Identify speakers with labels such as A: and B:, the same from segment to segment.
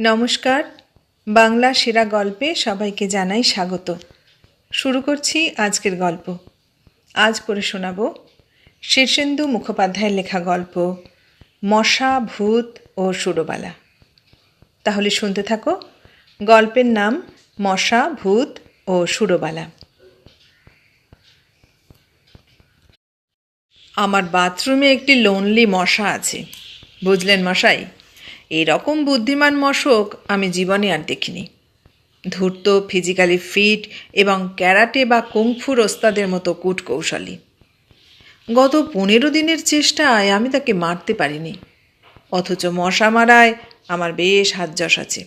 A: নমস্কার। বাংলা সেরা গল্পে সবাইকে জানাই স্বাগত। শুরু করছি আজকের গল্প। আজ পড়ে শোনাব শীর্ষেন্দু মুখোপাধ্যায়ের লেখা গল্প, মশা, ভূত ও সুরবালা। তাহলে শুনতে থাকো, গল্পের নাম মশা, ভূত ও সুরবালা। আমার বাথরুমে একটি লোনলি মশা আছে। বুঝলেন মশাই? এরকম বুদ্ধিমান মশক আমি জীবনে আর দেখিনি। ধূর্ত, ফিজিক্যালি ফিট এবং ক্যারাটে বা কুংফুর ওস্তাদের মতো কূটকৌশলী। গত পনেরো দিনের চেষ্টায় আমি তাকে মারতে পারিনি। অথচ মশা মারায় আমার বেশ হাতযশ আছে।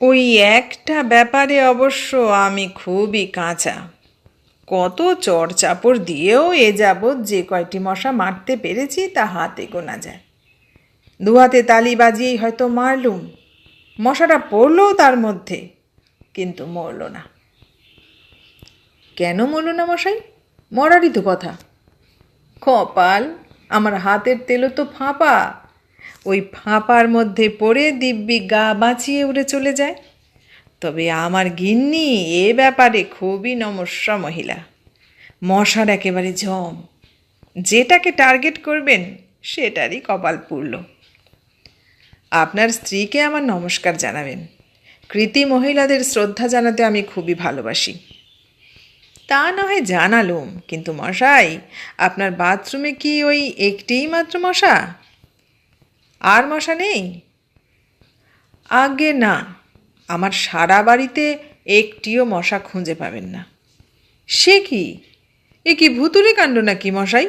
A: ওই একটা ব্যাপারে অবশ্য আমি খুবই কাঁচা। কত চড়চাপড় দিয়েও এ যাবৎ যে কয়টি মশা মারতে পেরেছি তা হাতে গোনা যায়। দু হাতে তালি বাজিয়েই হয়তো মারলুম। মশাটা পড়লও তার মধ্যে, কিন্তু মরল না। কেন মরল না মশাই? মরারই তো কথা। কপাল, আমার হাতের তেলও তো ফাঁপা। ওই ফাঁপার মধ্যে পড়ে দিব্যি গা বাঁচিয়ে উড়ে চলে যায়। তবে আমার গিন্নি, এ ব্যাপারে খুবই নমস্যা মহিলা। মশার একেবারে জম। যেটাকে টার্গেট করবেন, সেটারই কপাল পুরল আপনার স্ত্রীকে আমার নমস্কার জানাবেন। কৃতি মহিলাদের শ্রদ্ধা জানাতে আমি খুবই ভালোবাসি। তা না হয় জানালুম, কিন্তু মশাই, আপনার বাথরুমে কি ওই একটিই মাত্র মশা? আর মশা নেই? আগে না, আমার সারা বাড়িতে একটিও মশা খুঁজে পাবেন না। সে কি? এ কি ভুতুরে কাণ্ড নাকি মশাই?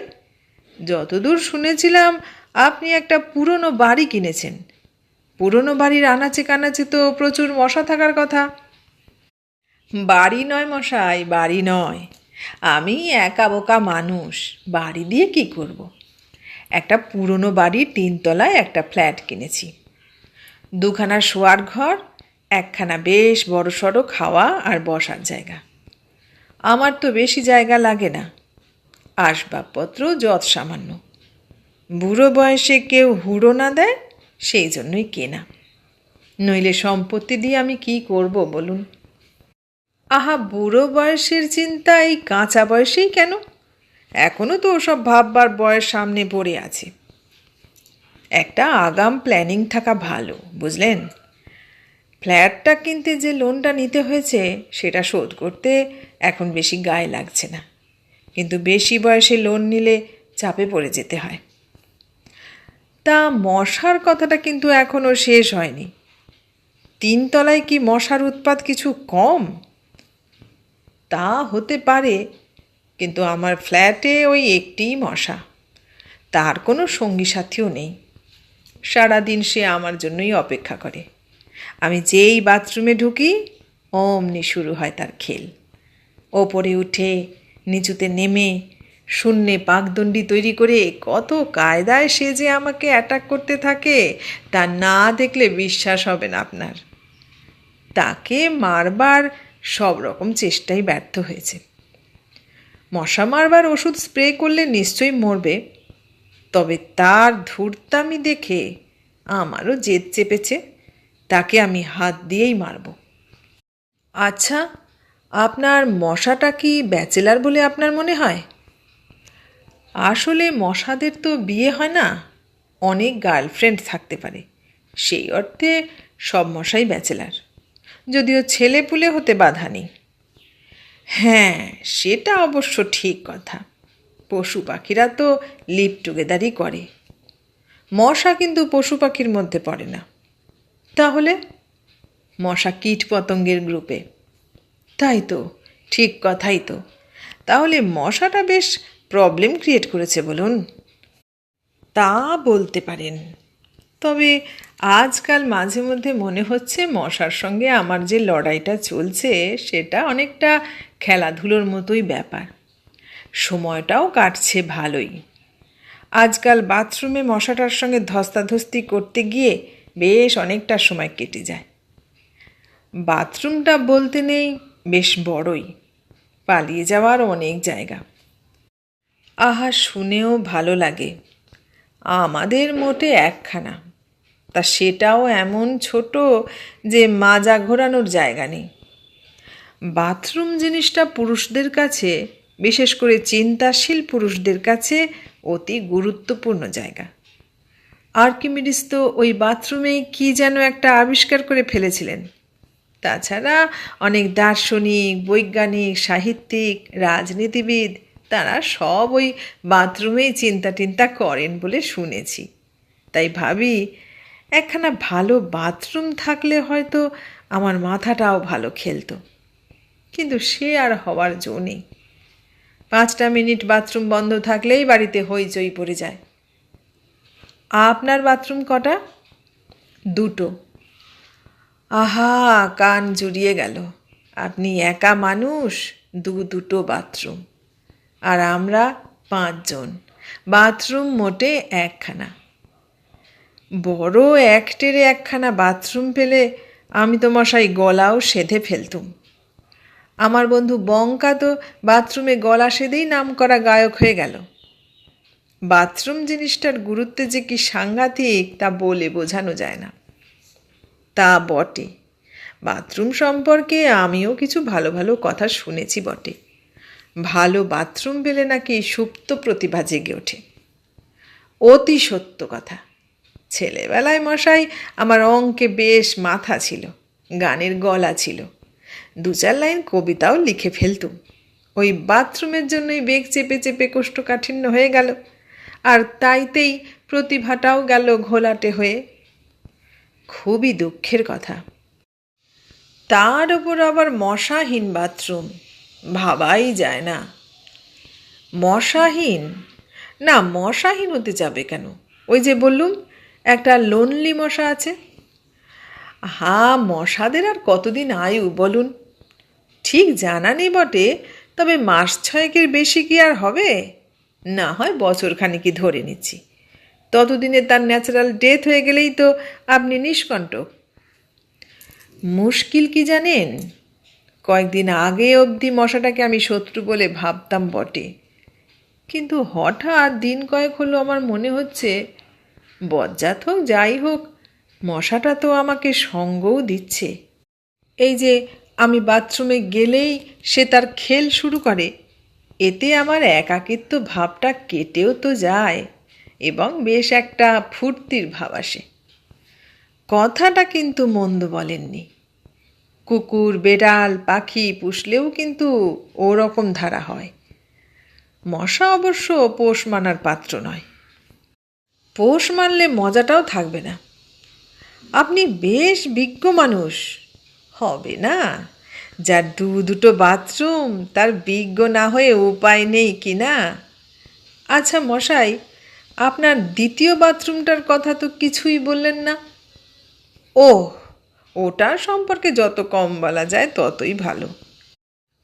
A: যতদূর শুনেছিলাম, আপনি একটা পুরনো বাড়ি কিনেছেন। পুরনো বাড়ির আনাচে কানাচে তো প্রচুর মশা থাকার কথা। বাড়ি নয় মশাই, বাড়ি নয়। আমি একা বোকা মানুষ, বাড়ি দিয়ে কি করব। একটা পুরনো বাড়ির তিনতলায় একটা ফ্ল্যাট কিনেছি। দুখানা শোয়ার ঘর, একখানা বেশ বড় সড়ো খাওয়া আর বসার জায়গা। আমার তো বেশি জায়গা লাগে না। আসবাবপত্র যৎ সামান্য বুড়ো বয়সে কেউ হুড়ো না দেয়? সেই জন্যই কেনা। নইলে সম্পত্তি দিয়ে আমি কি করব বলুন? আহা, বুড়ো বয়সের চিন্তা, এই কাঁচা বয়সেই কেন? এখনও তো ওসব ভাববার বয়স সামনে পড়ে আছে। একটা আগাম প্ল্যানিং থাকা ভালো, বুঝলেন? ফ্ল্যাটটা কিনতে যে লোনটা নিতে হয়েছে, সেটা শোধ করতে এখন বেশি গায়ে লাগছে না। কিন্তু বেশি বয়সে লোন নিলে চাপে পড়ে যেতে হয়। তা মশার কথাটা কিন্তু এখনও শেষ হয়নি। তিনতলায় কি মশার উৎপাত কিছু কম? তা হতে পারে, কিন্তু আমার ফ্ল্যাটে ওই একটিই মশা। তার কোনো সঙ্গী সাথীও নেই। সারাদিন সে আমার জন্যই অপেক্ষা করে। আমি যেই বাথরুমে ঢুকি, অমনি শুরু হয় তার খেল। ওপরে উঠে নিচুতে নেমে শূন্যে পাকদণ্ডি তৈরি করে কত কায়দায় সে যে আমাকে অ্যাটাক করতে থাকে, তা না দেখলে বিশ্বাস হবে না আপনার। তাকে মারবার সব রকম চেষ্টাই ব্যর্থ হয়েছে। মশা মারবার ওষুধ স্প্রে করলে নিশ্চয়ই মরবে, তবে তার ধূর্তামি দেখে আমারও জেদ চেপেছে, তাকে আমি হাত দিয়েই মারব। আচ্ছা আপনার মশাটা কি ব্যাচেলার বলে আপনার মনে হয়? আসলে মশাদের তো বিয়ে হয় না, অনেক গার্লফ্রেন্ড থাকতে পারে। সেই অর্থে সব মশাই ব্যাচেলার যদিও ছেলে পুলে হতে বাধা নেই। হ্যাঁ সেটা অবশ্য ঠিক কথা। পশু পাখিরা তো লিপ টুগেদারই করে। মশা কিন্তু পশু পাখির মধ্যে পড়ে না। তাহলে? মশা কীট পতঙ্গের গ্রুপে তাই তো, ঠিক কথাই তো। তাহলে মশাটা বেশ প্রবলেম ক্রিয়েট করেছে বলুন। তা বলতে পারেন। তবে আজকাল মাঝে মধ্যে মনে হচ্ছে মশার সঙ্গে আমার যে লড়াইটা চলছে, সেটা অনেকটা খেলাধুলোর মতোই ব্যাপার। সময়টাও কাটছে ভালোই। আজকাল বাথরুমে মশাটার সঙ্গে ধস্তাধস্তি করতে গিয়ে বেশ অনেকটা সময় কেটে যায়। বাথরুমটা বলতে নেই, বেশ বড়ই। পালিয়ে যাওয়ার অনেক জায়গা। আহা, শুনেও ভালো লাগে। আমাদের মোটে একখানা। তা সেটাও এমন ছোট যে মাজা ঘোরানোর জায়গা নেই। বাথরুম জিনিসটা পুরুষদের কাছে, বিশেষ করে চিন্তাশীল পুরুষদের কাছে, অতি গুরুত্বপূর্ণ জায়গা। আর্কিমিডিস তো ওই বাথরুমেই কি যেন একটা আবিষ্কার করে ফেলেছিলেন। তাছাড়া অনেক দার্শনিক, বৈজ্ঞানিক, সাহিত্যিক, রাজনীতিবিদ তারা সব ওই বাথরুমেই চিন্তা টিন্তা করেন বলে শুনেছি। তাই ভাবি, একখানা ভালো বাথরুম থাকলে হয়তো আমার মাথাটাও ভালো খেলতো। কিন্তু সে আর হওয়ার জো নেই। পাঁচটা মিনিট বাথরুম বন্ধ থাকলেই বাড়িতে হইচই পড়ে যায়। আপনার বাথরুম কটা? দুটো। আহা, কান জুড়িয়ে গেল। আপনি একা মানুষ দু দুটো বাথরুম। আর আমরা পাঁচজন। বাথরুম মোটে একখানা। বড় একটেরে একখানা বাথরুম পেলে আমি তো মশাই গলাও সেধে ফেলতুম। আমার বন্ধু বঙ্কা তো বাথরুমে গলা সেধেই নাম করা গায়ক হয়ে গেল। বাথরুম জিনিসটার গুরুত্বে যে কি সাংঘাতিক তা বলে বোঝানো যায় না। তা বটে। বাথরুম সম্পর্কে আমিও কিছু ভালো ভালো কথা শুনেছি বটে। ভালো বাথরুম পেলে নাকি সুপ্ত প্রতিভা জেগে ওঠে। অতি সত্য কথা। ছেলেবেলায় মশাই, আমার অঙ্কে বেশ মাথা ছিল, গানের গলা ছিল। দু চার লাইন কবিতাও লিখে ফেলতুম। ওই বাথরুমের জন্যই বেগ চেপে চেপে কোষ্ঠকাঠিন্য হয়ে গেল। আর তাইতেই প্রতিভাটাও গেল ঘোলাটে হয়ে। খুবই দুঃখের কথা। তার ওপর আবার মশাহীন বাথরুম। ভাবাই যায় না। মশাহীন? না, মশাহীন হতে যাবে কেন? ওই যে বললুম, একটা লোনলি মশা আছে। হা, মশাদের আর কতদিন আয়ু বলুন? ঠিক জানা নেই বটে, তবে মাস ছয়েকের বেশি কি আর হবে? না হয় বছর খানিকি ধরে নিচ্ছি। ততদিনে তার ন্যাচারাল ডেথ হয়ে গেলেই তো আপনি নিষ্কণ্টক। মুশকিল কি জানেন? কয়েকদিন আগে অবধি মশাটাকে আমি শত্রু বলে ভাবতাম বটে। কিন্তু হঠাৎ দিন কয়েক হলো আমার মনে হচ্ছে, বজ্জাত হোক, যাই হোক, মশাটা তো আমাকে সঙ্গও দিচ্ছে। এই যে আমি বাথরুমে গেলেই সে তার খেল শুরু করে, এতে আমার একাকিত্ব ভাবটা কেটেও তো যায় এবং বেশ একটা ফুর্তির ভাব আসে। কথাটা কিন্তু মন্দ বলেননি। কুকুর, বেড়াল, পাখি পুষলেও কিন্তু ওরকম ধারা হয়। মশা অবশ্য পোষ মানার পাত্র নয়। পোষ মানলে মজাটাও থাকবে না। আপনি বেশ বিজ্ঞ মানুষ। হবে না। যার দু দুটো বাথরুম, তার বিজ্ঞ না হয়ে উপায় নেই কি না? আচ্ছা মশাই, আপনার দ্বিতীয় বাথরুমটার কথা তো কিছুই বললেন না। ও ওটা সম্পর্কে যত কম বলা যায় ততই ভালো।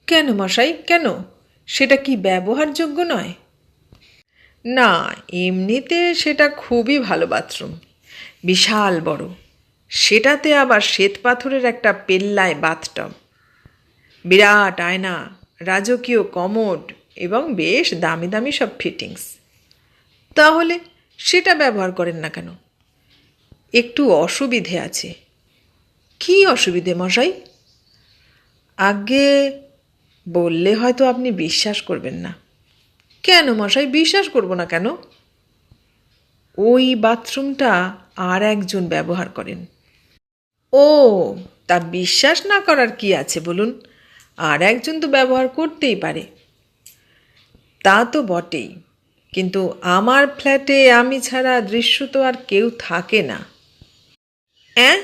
A: কেন মশাই, কেন? সেটা কি ব্যবহারযোগ্য নয়? না, এমনিতে সেটা খুবই ভালো বাথরুম। বিশাল বড়। সেটাতে আবার শ্বেত পাথরের একটা পেল্লায় বাথটব। বিরাট আয়না, রাজকীয় কমোড এবং বেশ দামি দামি সব ফিটিংস। তাহলে সেটা ব্যবহার করেন না কেন? একটু অসুবিধে আছে। কি অসুবিধে মশাই? আগে বললে হয়তো আপনি বিশ্বাস করবেন না। কেন মশাই? বিশ্বাস করব না কেন? ওই বাথরুমটা আর একজন ব্যবহার করেন। ও তা বিশ্বাস না করার কি আছে বলুন? আর একজন তো ব্যবহার করতেই পারে। তা তো বটেই, কিন্তু আমার ফ্ল্যাটে আমি ছাড়া দৃশ্য তো আর কেউ থাকে না। অ্যাঁ?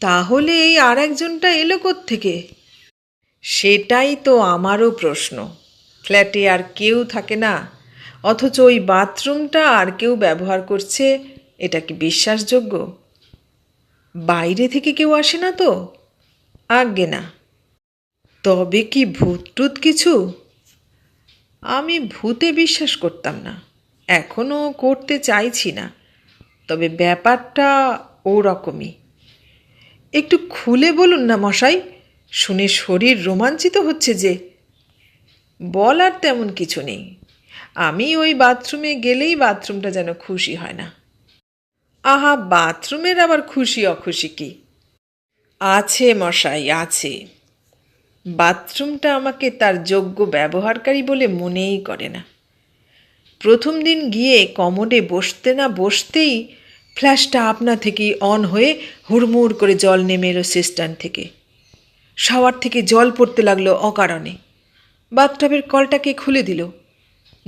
A: তাহলে এই আর একজনটা এলো থেকে সেটাই তো আমারও প্রশ্ন। ফ্ল্যাটে আর কেউ থাকে না। অথচ ওই বাথরুমটা আর কেউ ব্যবহার করছে, এটা কি বিশ্বাসযোগ্য? বাইরে থেকে কেউ আসে না তো? আজ্ঞে না। তবে কি ভূত টুত কিছু? আমি ভূতে বিশ্বাস করতাম না। এখনও করতে চাইছি না। তবে ব্যাপারটা ওরকমই। একটু খুলে বলুন না মশাই, শুনে শরীর রোমাঞ্চিত হচ্ছে যে বলার তেমন কিছু নেই। আমি ওই বাথরুমে গেলেই বাথরুমটা যেন খুশি হয় না। আহা, বাথরুমের আবার খুশি অখুশি কি? আছে মশাই, আছে। বাথরুমটা আমাকে তার যোগ্য ব্যবহারকারী বলে মনেই করে না। প্রথম দিন গিয়ে কমোডে বসতে না বসতেই ফ্ল্যাশটা আপনা থেকেই অন হয়ে হুড়মুড় করে জল নেমে এলো সিস্টান থেকে। শাওয়ার থেকে জল পড়তে লাগল অকারণে। বাথটাবের কলটাকে খুলে দিল।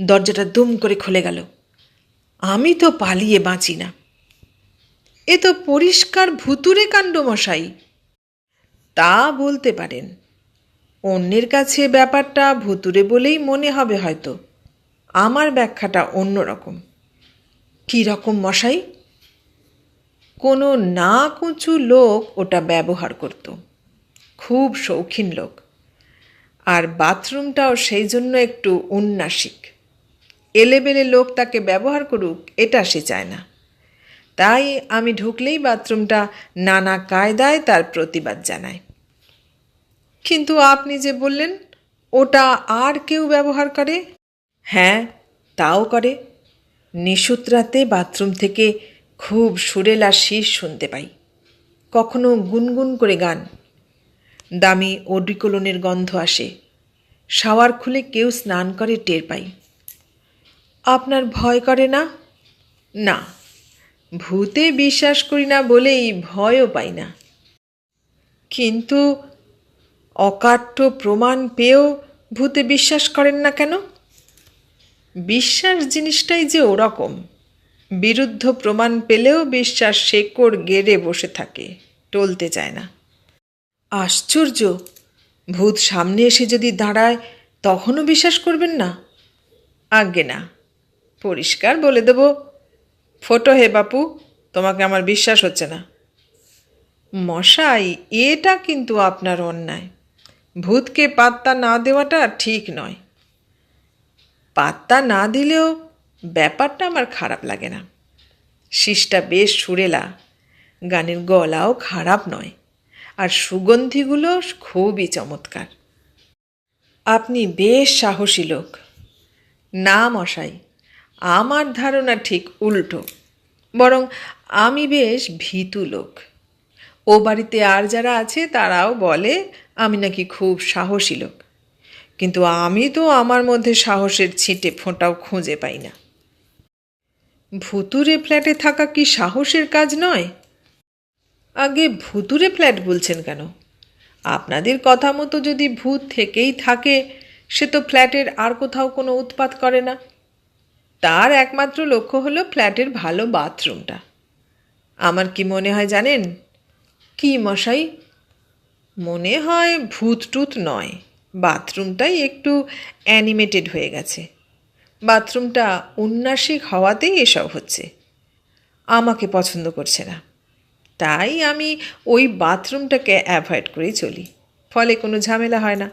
A: দরজাটা দুম করে খুলে গেল। আমি তো পালিয়ে বাঁচি না। এ তো পরিষ্কার ভুতুরে কাণ্ড মশাই তা বলতে পারেন। অন্যের কাছে ব্যাপারটা ভুতুরে বলেই মনে হবে হয়তো। আমার ব্যাখ্যাটা অন্যরকম। কী রকম মশাই? কোনো না কুঁচু লোক ওটা ব্যবহার করত। খুব শৌখিন লোক। আর বাথরুমটাও সেই জন্য একটু উন্নাসিক। এলেবেলে লোক তাকে ব্যবহার করুক, এটা সে চায় না। তাই আমি ঢুকলেই বাথরুমটা নানা কায়দায় তার প্রতিবাদ জানায় কিন্তু আপনি যে বললেন, ওটা আর কেউ ব্যবহার করে? হ্যাঁ তাও করে। নিশুত রাতে বাথরুম থেকে খুব সুরেলা শীষ শুনতে পাই। কখনো গুনগুন করে গান। দামি ওডিকোলনের গন্ধ আসে। শাওয়ার খুলে কেউ স্নান করে টের পাই। আপনার ভয় করে না? না। ভূতে বিশ্বাস করি না বলেই ভয়ও পাই না। কিন্তু অকাট্য প্রমাণ পেয়েও ভূতে বিশ্বাস করেন না কেন? বিশ্বাস জিনিসটাই যে ওরকম। বিরুদ্ধ প্রমাণ পেলেও বিশ্বাস শেকড় গেড়ে বসে থাকে, টলতে চায় না। আশ্চর্য! ভূত সামনে এসে যদি দাঁড়ায়, তখনও বিশ্বাস করবেন না? আজ্ঞে না। পরিষ্কার বলে দেব। ফটো হে বাপু, তোমাকে আমার বিশ্বাস হচ্ছে না। মশাই, এটা কিন্তু আপনার অন্যায়। ভূতকে পাত্তা না দেওয়াটা ঠিক নয়। পাত্তা না দিলেও ব্যাপারটা আমার খারাপ লাগে না। শীষটা বেশ সুরেলা। গানের গলাও খারাপ নয়। আর সুগন্ধিগুলো খুবই চমৎকার। আপনি বেশ সাহসী লোক। না, মশাই, আমার ধারণা ঠিক উল্টো। বরং আমি বেশ ভীতু লোক। ও বাড়িতে আর যারা আছে, তারাও বলে, আমি নাকি খুব সাহসী লোক। কিন্তু আমি তো আমার মধ্যে সাহসের ছিটে ফোঁটাও খুঁজে পাই না। ভুতুরে ফ্ল্যাটে থাকা কি সাহসের কাজ নয়? আগে ভুতুরে ফ্ল্যাট বলছেন কেন? আপনাদের কথা মতো যদি ভূত থেকেই থাকে, সে তো ফ্ল্যাটের আর কোথাও কোনো উৎপাত করে না। তার একমাত্র লক্ষ্য হলো ফ্ল্যাটের ভালো বাথরুমটা। আমার কি মনে হয় জানেন? কি মশাই? মনে হয় ভূত টুত নয়। বাথরুমটাই একটু অ্যানিমেটেড হয়ে গেছে। বাথরুমটা উন্নাসিক হওয়াতেই এসব হচ্ছে। আমাকে পছন্দ করছে না। তাই আমি ওই বাথরুমটাকে অ্যাভয়েড করেই চলি, ফলে কোনো ঝামেলা হয় না।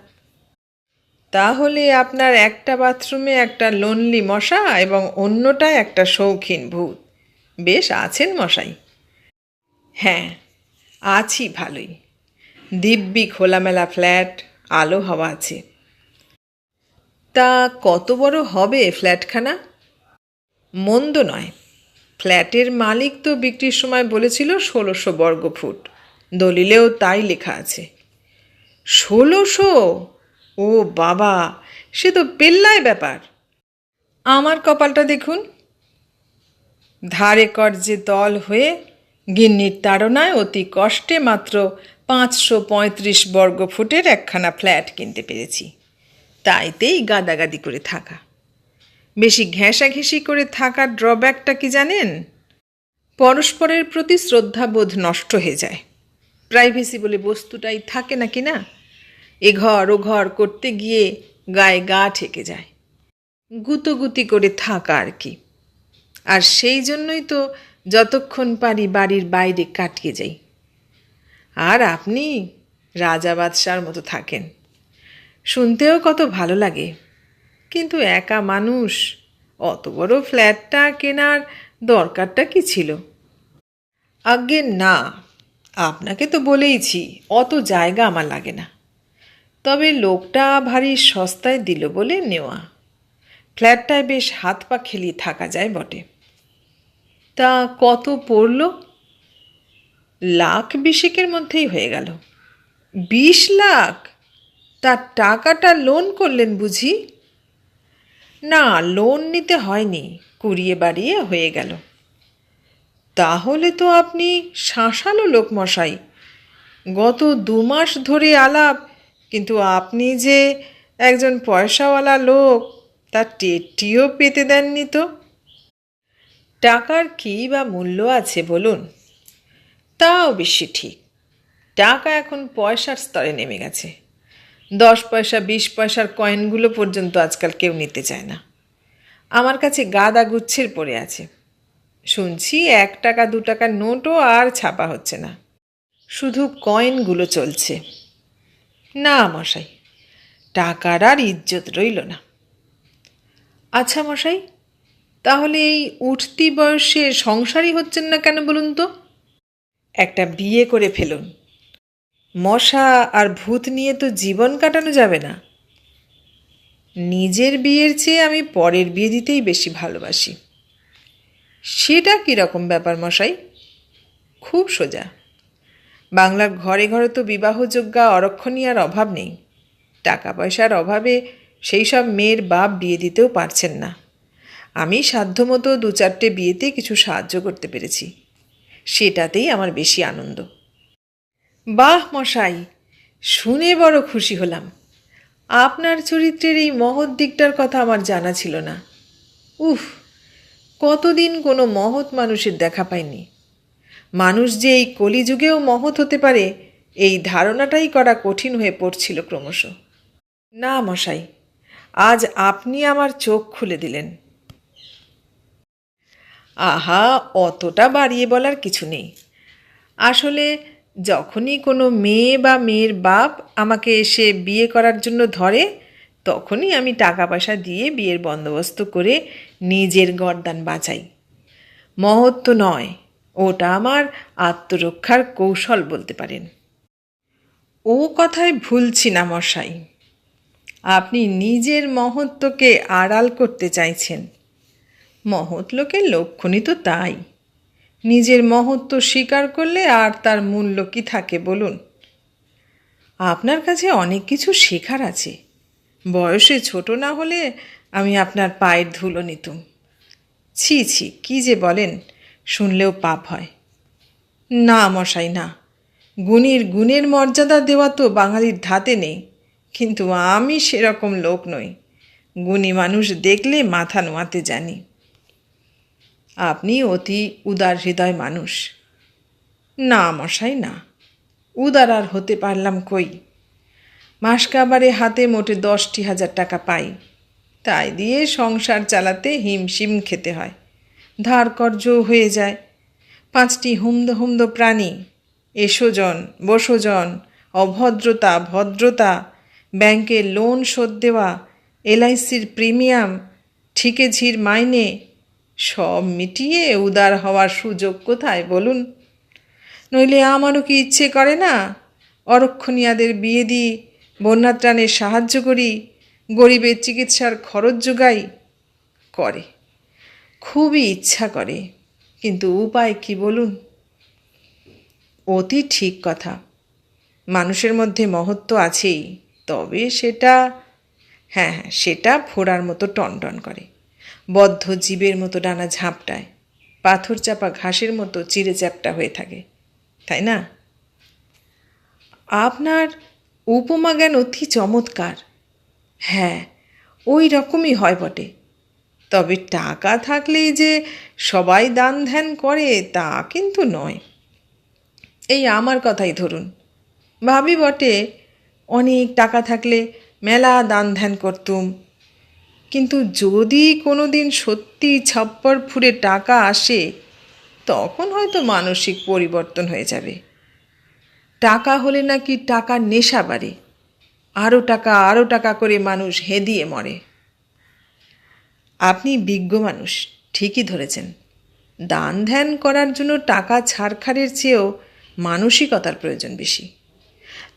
A: তাহলে আপনার একটা বাথরুমে একটা লোনলি মশা এবং অন্যটায় একটা শৌখিন ভূত। বেশ আছেন মশাই। হ্যাঁ আছি ভালোই। দিব্যি খোলামেলা ফ্ল্যাট, আলো হাওয়া আছে। তা কত বড় হবে ফ্ল্যাটখানা? মন্দ নয়। ফ্ল্যাটের মালিক তো বিক্রির সময় বলেছিল ষোলোশো বর্গ ফুট। দলিলেও তাই লেখা আছে। ষোলোশো? ও বাবা, সে তো পেল্লায় ব্যাপার। আমার কপালটা দেখুন। ধারে কর্যে দল হয়ে গিন্নির তাড়নায় অতি কষ্টে মাত্র পাঁচশো পঁয়ত্রিশ বর্গ ফুটের একখানা ফ্ল্যাট কিনতে পেরেছি। তাইতেই গাদাগাদি করে থাকা। বেশি ঘেঁষাঘেঁষি করে থাকার ড্রব্যাকটা কি জানেন? পরস্পরের প্রতি শ্রদ্ধাবোধ নষ্ট হয়ে যায়। প্রাইভেসি বলে বস্তুটাই থাকে নাকি না? এ ঘর ও ঘর করতে গিয়ে গায়ে গা ঠেকে যায়। গুতোগুতি করে থাকা আর কি। আর সেই জন্যই তো যতক্ষণ পারি বাড়ির বাইরে কাটিয়ে যাই। আর আপনি রাজা বাদশার মতো থাকেন। শুনতেও কত ভালো লাগে। কিন্তু একা মানুষ, অত বড় ফ্ল্যাটটা কেনার দরকারটা কি ছিল? আজ্ঞে, না। আপনাকে তো বলেইছি, অত জায়গা আমার লাগে না। তবে লোকটা ভারী সস্তায় দিল বলে নেওয়া। ফ্ল্যাটটায় বেশ হাত পা খেলিয়ে থাকা যায় বটে। তা কত পড়ল? লাখ বিশেকের মধ্যেই হয়ে গেল। বিশ লাখ? তার টাকাটা লোন করলেন বুঝি? না লোন নিতে হয়নি, কুড়িয়ে বাড়িয়ে হয়ে গেল। তাহলে তো আপনি শাঁসালো লোক মশাই। গত দু মাস ধরে আলাপ, কিন্তু আপনি যে একজন পয়সাওয়ালা লোক, তার টেটটিও পেতে দেননি তো? টাকার কী বা মূল্য আছে বলুন? তাও বেশি ঠিক। টাকা এখন পয়সার স্তরে নেমে গেছে। দশ পয়সা, বিশ পয়সার কয়েনগুলো পর্যন্ত আজকাল কেউ নিতে চায় না। আমার কাছে গাদা গুচ্ছের পড়ে আছে। শুনছি এক টাকা, দু টাকার নোটও আর ছাপা হচ্ছে না। শুধু কয়েনগুলো চলছে। না মশাই, টাকার আর ইজ্জত রইল না। আচ্ছা মশাই, তাহলে এই উঠতি বয়সে সংসারই হচ্ছেন না কেন বলুন তো? একটা বিয়ে করে ফেলুন। মশা আর ভূত নিয়ে তো জীবন কাটানো যাবে না। নিজের বিয়ের চেয়ে আমি পরের বিয়ে দিতেই বেশি ভালোবাসি। সেটা কীরকম ব্যাপার মশাই? খুব সোজা। বাংলার ঘরে ঘরে তো বিবাহযোগ্যা অরক্ষণীয়ার অভাব নেই। টাকা পয়সার অভাবে সেই সব মেয়ের বাপ বিয়ে দিতেও পারছেন না। আমি সাধ্যমতো দু চারটে বিয়েতে কিছু সাহায্য করতে পেরেছি। সেটাতেই আমার বেশি আনন্দ। বাহ মশাই, শুনে বড় খুশি হলাম। আপনার চরিত্রের এই মহৎ দিকটার কথা আমার জানা ছিল না। উফ, কতদিন কোনো মহৎ মানুষের দেখা পাইনি। মানুষ যে এই কলিযুগেও মহৎ হতে পারে, এই ধারণাটাই করা কঠিন হয়ে পড়ছিল ক্রমশ। না মশাই, আজ আপনি আমার চোখ খুলে দিলেন। আহা, অতটা বাড়িয়ে বলার কিছু নেই। আসলে যখনই কোনো মেয়ে বা মেয়ের বাপ আমাকে এসে বিয়ে করার জন্য ধরে, তখনই আমি টাকা পয়সা দিয়ে বিয়ের বন্দোবস্ত করে নিজের গরদান বাঁচাই। মহত্ব নয়, ওটা আমার আত্মরক্ষার কৌশল বলতে পারেন। ও কথায় ভুলছি না মশাই। আপনি নিজের মহত্বকে আড়াল করতে চাইছেন। মহৎ লোকের লক্ষণই তো তাই। নিজের মহত্ব স্বীকার করলে আর তার মূল্য কি থাকে বলুন। আপনার কাছে অনেক কিছু শেখার আছে। বয়সে ছোট না হলে আমি আপনার পায়ের ধুলো নিতুম। ছি ছি, কী যে বলেন, শুনলেও পাপ হয়। না, মশাই, না। গুণীর গুণের মর্যাদা দেওয়া তো বাঙালির ধাতে নেই, কিন্তু আমি সেরকম লোক নই। গুণী মানুষ দেখলে মাথা নোয়াতে জানি। আপনি অতি উদার হৃদয় মানুষ। না মশাই, না। উদার আর হতে পারলাম কই? মাস কাবারে হাতে মোটে দশটি হাজার টাকা পাই। তাই দিয়ে সংসার চালাতে হিমশিম খেতে হয়। ধার কর্য হয়ে যায়। পাঁচটি হুমদ হুমদ প্রাণী। এসোজন বসোজন অভদ্রতা, ভদ্রতা। ব্যাংকের লোন শোধ দেওয়া, এলআইসির প্রিমিয়াম ঠিকে ঝির মাইনে সব মিটিয়ে উদার হওয়ার সুযোগ কোথায় বলুন? নইলে আমারও কি ইচ্ছে করে না? অরক্ষণীয়াদের বিয়ে দিই বন্যাত্রাণের সাহায্য করি, গরিবের চিকিৎসার খরচ যোগাই। করে। খুবই ইচ্ছা করে, কিন্তু উপায় কি বলুন? অতি ঠিক কথা। মানুষের মধ্যে মহত্ব আছেই, তবে সেটা হ্যাঁ হ্যাঁ সেটা ফোড়ার মতো টনটন করে। বদ্ধ জীবের মতো ডানা ঝাঁপটায়। পাথর চাপা ঘাসের মতো চিড়ে চ্যাপটা হয়ে থাকে। তাই না? আপনার উপমা জ্ঞান অতি চমৎকার। হ্যাঁ ওই রকমই হয় বটে। তবে টাকা থাকলেই যে সবাই দান ধ্যান করে, তা কিন্তু নয়। এই আমার কথাই ধরুন। ভাবি বটে, অনেক টাকা থাকলে মেলা দান ধ্যান করতুম কিন্তু যদি কোনো দিন সত্যি ছাপ্পর ফুরে টাকা আসে, তখন হয়তো মানসিক পরিবর্তন হয়ে যাবে। টাকা হলে নাকি টাকার নেশা বাড়ে আরও টাকা আরও টাকা করে মানুষ হেদিয়ে মরে। আপনি বিজ্ঞ মানুষ, ঠিকই ধরেছেন। দান ধ্যান করার জন্য টাকা ছাড়খাড়ের চেয়েও মানসিকতার প্রয়োজন বেশি।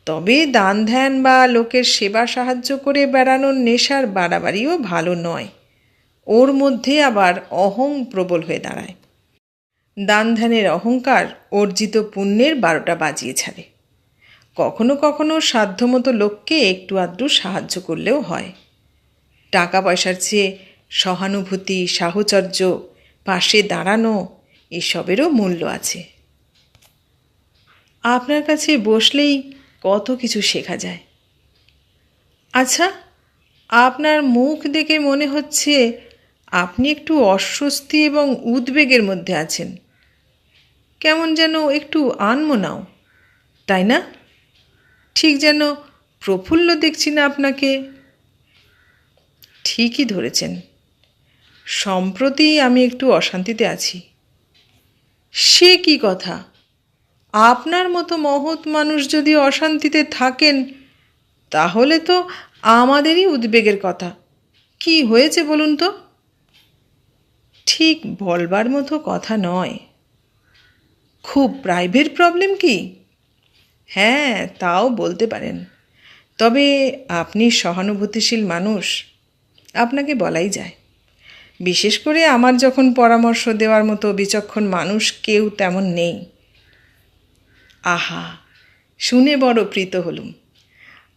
A: তবে দান ধ্যান বা লোকের সেবা সাহায্য করে বেড়ানোর নেশার বাড়াবাড়িও ভালো নয়। ওর মধ্যে আবার অহং প্রবল হয়ে দাঁড়ায়। দান ধ্যানের অহংকার অর্জিত পুণ্যের বারোটা বাজিয়ে ছাড়ে। কখনো কখনো সাধ্যমতো লোককে একটু আধটু সাহায্য করলেও হয়। টাকা পয়সার চেয়ে সহানুভূতি, সাহচর্য, পাশে দাঁড়ানো এসবেরও মূল্য আছে। আপনার কাছে বসলেই কত কিছু শেখা যায়। আচ্ছা আপনার মুখ দেখে মনে হচ্ছে আপনি একটু অস্বস্তি এবং উদ্বেগের মধ্যে আছেন। কেমন যেন একটু আনমনাও, তাই না? ঠিক যেন প্রফুল্ল দেখছি না আপনাকে। ঠিকই ধরেছেন। সম্প্রতি আমি একটু অশান্তিতে আছি। সে কি কথা? আপনার মতো মহৎ মানুষ যদি অশান্তিতে থাকেন, তাহলে তো আমাদেরই উদ্বেগের কথা। কি হয়েছে বলুন তো? ঠিক বলবার মতো কথা নয়। খুব প্রাইভেট প্রবলেম কি? হ্যাঁ তাও বলতে পারেন। তবে আপনি সহানুভূতিশীল মানুষ, আপনাকে বলাই যায়। বিশেষ করে আমার যখন পরামর্শ দেওয়ার মতো বিচক্ষণ মানুষ কেউ তেমন নেই। আহা, শুনে বড় প্রীত হলুম।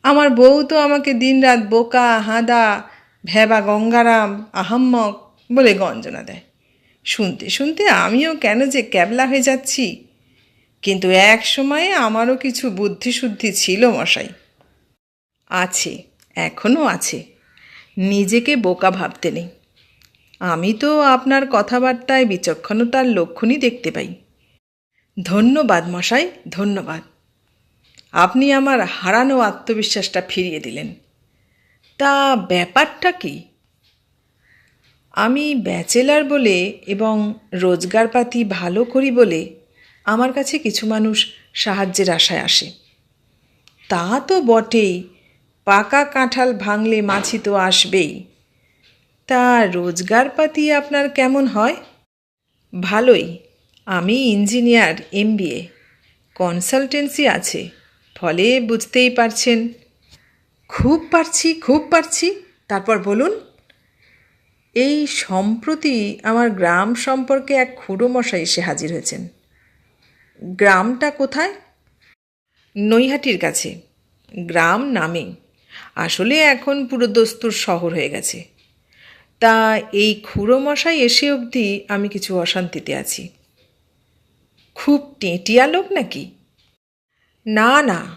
A: আমার বউ তো আমাকে দিনরাত বোকা, হাঁদা, ভেবা গঙ্গারাম, আহাম্মক বলে গঞ্জনা দেয়। শুনতে শুনতে আমিও কেন যে ক্যাবলা হয়ে যাচ্ছি। কিন্তু এক সময়ে আমারও কিছু বুদ্ধিশুদ্ধি ছিল মশাই। আছে এখনও আছে। নিজেকে বোকা ভাবতে নেই। আমি তো আপনার কথাবার্তায় বিচক্ষণতার লক্ষণই দেখতে পাই। ধন্যবাদ মশাই, ধন্যবাদ। আপনি আমার হারানো আত্মবিশ্বাসটা ফিরিয়ে দিলেন। তা ব্যাপারটা কি? আমি ব্যাচেলার বলে এবং রোজগারপাতি ভালো করি বলে আমার কাছে কিছু মানুষ সাহায্যের আশায় আসে। তা তো বটেই, পাকা কাঁঠাল ভাঙলে মাছি তো আসবেই। তা রোজগারপাতি আপনার কেমন হয়? ভালোই। আমি ইঞ্জিনিয়ার, এমবিএ। কনসালটেন্সি আছে, ফলে বুঝতেই পারছেন। খুব পারছি খুব পারছি। তারপর বলুন, এই সম্প্রতি আমার গ্রাম সম্পর্কে এক খুঁড়ো মশাই এসে হাজির হয়েছেন। গ্রামটা কোথায়? নৈহাটির কাছে। গ্রাম নামে। আসলে এখন পুরোদস্তুর শহর হয়ে গেছে। তা এই খুঁড়ো মশাই এসে অবধি আমি কিছু অশান্তিতে আছি। খুব টেঁটিয়া লোক নাকি? না না,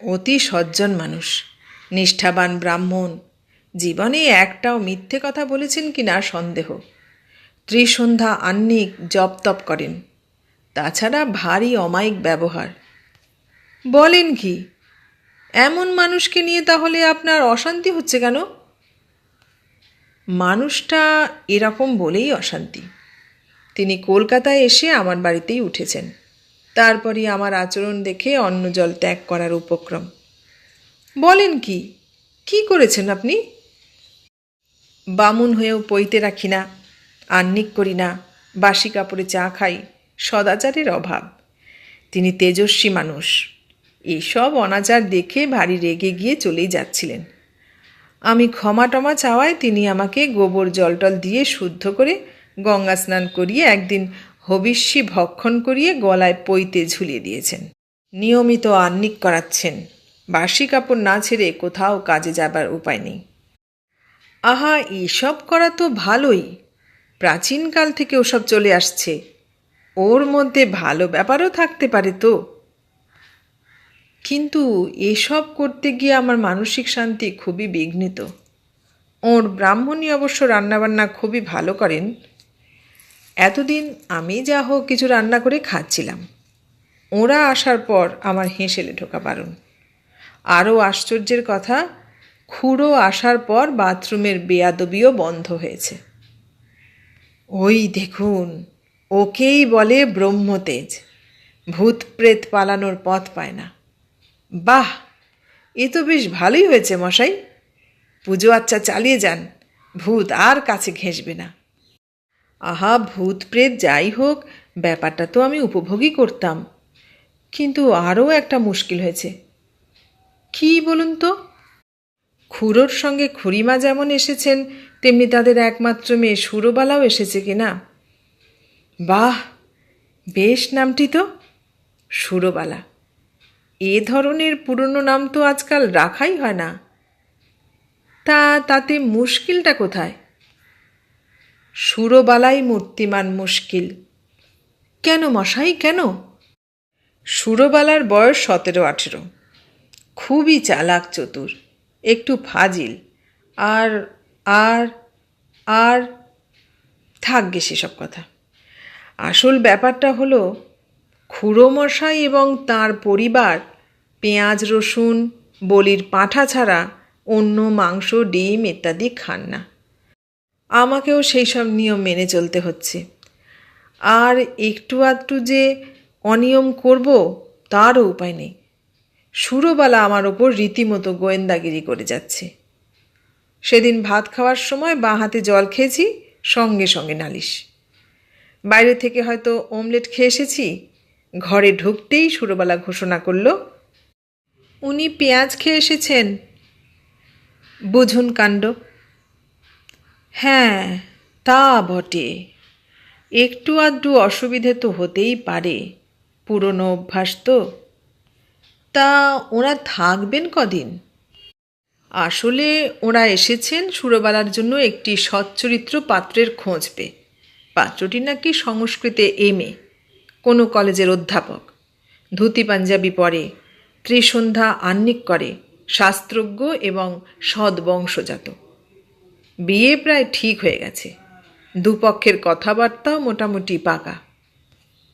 A: অতি সজ্জন মানুষ, নিষ্ঠাবান ব্রাহ্মণ। জীবনে একটাও মিথ্যে কথা বলেছেন কি না সন্দেহ। ত্রিসন্ধ্যা আহ্নিক জপ তপ করেন, তাছাড়া ভারী অমায়িক ব্যবহার। বলেন কি, এমন মানুষকে নিয়ে তাহলে আপনার অশান্তি হচ্ছে কেন? মানুষটা এরকম বলেই অশান্তি। তিনি কলকাতায় এসে আমার বাড়িতেই উঠেছেন। তারপরই আমার আচরণ দেখে অন্ন জল ত্যাগ করার উপক্রম। বলেন কি? কি করেছেন আপনি? বামুন হয়েও পইতে রাখি না, আহ্নিক করি না, বাসি কাপড়ে চা খাই, সদাচারের অভাব। তিনি তেজস্বী মানুষ। এইসব অনাচার দেখে ভারী রেগে গিয়ে চলেই যাচ্ছিলেন। আমি ক্ষমা টমা চাওয়ায় তিনি আমাকে গোবর জলটল দিয়ে শুদ্ধ করে গঙ্গা স্নান করিয়ে একদিন হবিষ্যি ভক্ষণ করিয়ে গলায় পইতে ঝুলিয়ে দিয়েছেন। নিয়মিত আহ্নিক করাচ্ছেন। বাসি কাপড় না ছেড়ে কোথাও কাজে যাবার উপায় নেই। আহা, এসব করা তো ভালোই। প্রাচীনকাল থেকে ওসব চলে আসছে। ওর মধ্যে ভালো ব্যাপারও থাকতে পারে তো। কিন্তু এসব করতে গিয়ে আমার মানসিক শান্তি খুবই বিঘ্নিত। ওর ব্রাহ্মণী অবশ্য রান্নাবান্না খুবই ভালো করেন। এতদিন আমি যা হোক কিছু রান্না করে খাচ্ছিলাম। ওরা আসার পর আমার হেসেলে ঢোকা পারুন আরও আশ্চর্যের কথা, খুঁড়ো আসার পর বাথরুমের বেয়াদবিও বন্ধ হয়েছে। ওই দেখুন, ওকেই বলে ব্রহ্মতেজ। ভূত প্রেত পালানোর পথ পায় না। বাহ, এ তো বেশ ভালোই হয়েছে মশাই। পুজো আচ্ছা চালিয়ে যান, ভূত আর কাছে ঘেঁষবে না। আহা ভূত প্রেত যাই হোক, ব্যাপারটা তো আমি উপভোগই করতাম। কিন্তু আরও একটা মুশকিল হয়েছে। কি বলুন তো? খুড়োর সঙ্গে খুড়িমা যেমন এসেছেন, তেমনি তাদের একমাত্র মেয়ে সুরবালাও এসেছে কিনা বাহ, বেশ নামটি তো, সুরবালা। এ ধরনের পুরনো নাম তো আজকাল রাখাই হয় না। তা তাতে মুশকিলটা কোথায়? সুরবালাই মূর্তিমান মুশকিল। কেন মশাই, কেন? সুরবালার বয়স সতেরো আঠেরো। খুবই চালাক চতুর, একটু ফাজিল। আর আর আর থাকবে সেসব কথা। আসল ব্যাপারটা হলো, খুড়োমশাই এবং তার পরিবার পেঁয়াজ, রসুন, বলির পাঁঠা ছাড়া অন্য মাংস, ডিম ইত্যাদি খান না। আমাকেও সেই সব নিয়ম মেনে চলতে হচ্ছে। আর একটু আধটু যে অনিয়ম করব, তারও উপায় নেই। সুরবালা আমার ওপর রীতিমতো গোয়েন্দাগিরি করে যাচ্ছে। সেদিন ভাত খাওয়ার সময় বাঁ হাতে জল খেয়েছি, সঙ্গে সঙ্গে নালিশ। বাইরে থেকে হয়তো অমলেট খেয়ে এসেছি, ঘরে ঢুকতেই সুরবালা ঘোষণা করল, উনি পেঁয়াজ খেয়ে এসেছেন। বুঝুন কাণ্ড হ্যাঁ তা বটে। একটু আধটু অসুবিধে তো হতেই পারে। পুরনো অভ্যাস তো। তা ওরা থাকবেন কদিন? আসলে ওরা এসেছেন সুরবালার জন্য একটি সচ্চরিত্র পাত্রের খোঁজ পেয়ে। পাত্রটি নাকি সংস্কৃতে এম এ, কোনো কলেজের অধ্যাপক। ধুতি পাঞ্জাবি পরে, ত্রিসন্ধ্যা আহ্নিক করে, শাস্ত্রজ্ঞ এবং সদ্বংশজাত বিয়ে প্রায় ঠিক হয়ে গেছে। দুপক্ষের কথাবার্তাও মোটামুটি পাকা।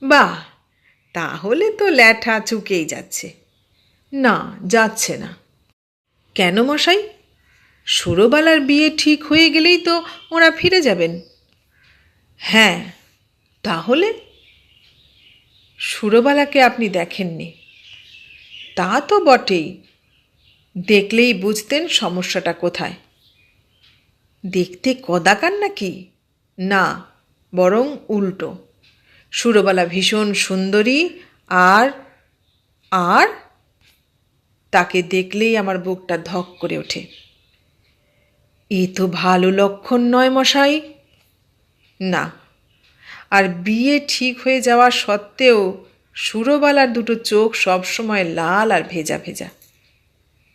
A: বাহ, তাহলে তো ল্যাঠা চুকেই যাচ্ছে। না যাচ্ছে না। কেন মশাই? সুরবালার বিয়ে ঠিক হয়ে গেলেই তো ওরা ফিরে যাবেন। হ্যাঁ তাহলে? সুরবালাকে আপনি দেখেননি। তা তো বটেই। দেখলেই বুঝতেন সমস্যাটা কোথায়। দেখতে কদাকার নাকি? না, বরং উল্টো। সুরবালা ভীষণ সুন্দরী আর আর? তাকে দেখলেই আমার বুকটা ধক করে ওঠে। এ তো ভালো লক্ষণ নয় মশাই। না, আর বিয়ে ঠিক হয়ে যাওয়া সত্ত্বেও সুরবালার দুটো চোখ সবসময় লাল আর ভেজা ভেজা।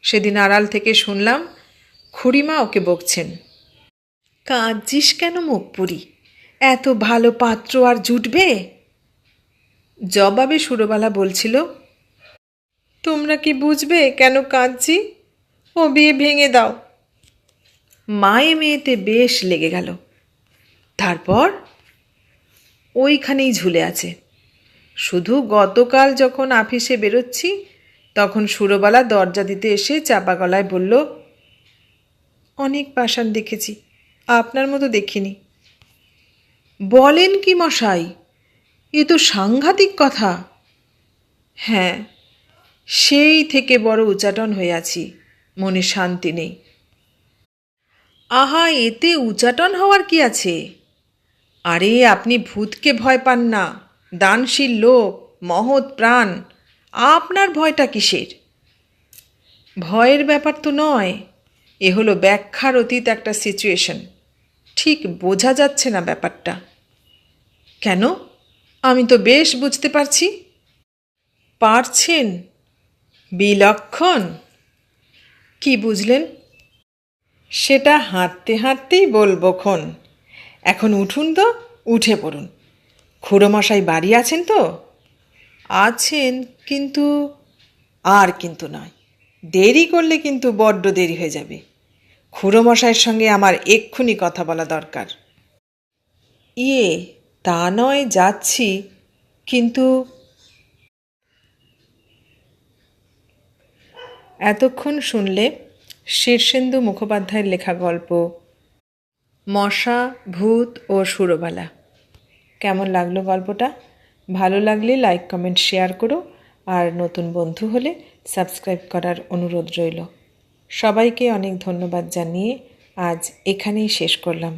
A: সেদিন আড়াল থেকে শুনলাম খুড়িমা ওকে বকছেন। কাঁদছিস কেন মুখ পুরি এত ভালো পাত্র আর জুটবে? জবাবে সুরবালা বলছিল, তোমরা কি বুঝবে কেন কাঁদছি? ও বিয়ে ভেঙে দাও। মায়ে মেয়েতে বেশ লেগে গেল। তারপর ওইখানেই ঝুলে আছে। শুধু গতকাল যখন আফিসে বেরোচ্ছি, তখন সুরবালা দরজা দিতে এসে চাপা গলায় বলল, অনেক পাষাণ দেখেছি। আপনার মতো দেখিনি। বলেন কি মশাই, এ তো সাংঘাতিক কথা। হ্যাঁ সেই থেকে বড় উচাটন হয়ে আছি মনে শান্তি নেই। আহা, এতে উচাটন হওয়ার কি আছে? আরে, আপনি ভূতকে ভয় পান না, দানশীল লোক, মহৎ প্রাণ, আপনার ভয়টা কিসের? ভয়ের ব্যাপার তো নয়, এ হলো ব্যাখ্যার অতীত একটা সিচুয়েশন ঠিক বোঝা যাচ্ছে না ব্যাপারটা। কেন? আমি তো বেশ বুঝতে পারছি। পারছেন? বিলক্ষণ। কি বুঝলেন? সেটা হাঁটতে হাঁটতেই বলব খন এখন উঠুন তো, উঠে পড়ুন। খুড়োমশাই বাড়ি আছেন তো? আছেন, কিন্তু আর কিন্তু নয়। দেরি করলে কিন্তু বড্ড দেরি হয়ে যাবে। খুড়োমশাইয়ের সঙ্গে আমার এক্ষুনি কথা বলা দরকার। ইয়ে তা নয়, যাচ্ছি, কিন্তু এতক্ষণ শুনলে শীর্ষেন্দু মুখোপাধ্যায়ের লেখা গল্প, মশা, ভূত ও সুরবালা। কেমন লাগল গল্পটা? ভালো লাগলে লাইক, কমেন্ট, শেয়ার করো, আর নতুন বন্ধু হলে সাবস্ক্রাইব করার অনুরোধ রইল। সবাইকে অনেক ধন্যবাদ জানিয়ে আজ এখানেই শেষ করলাম।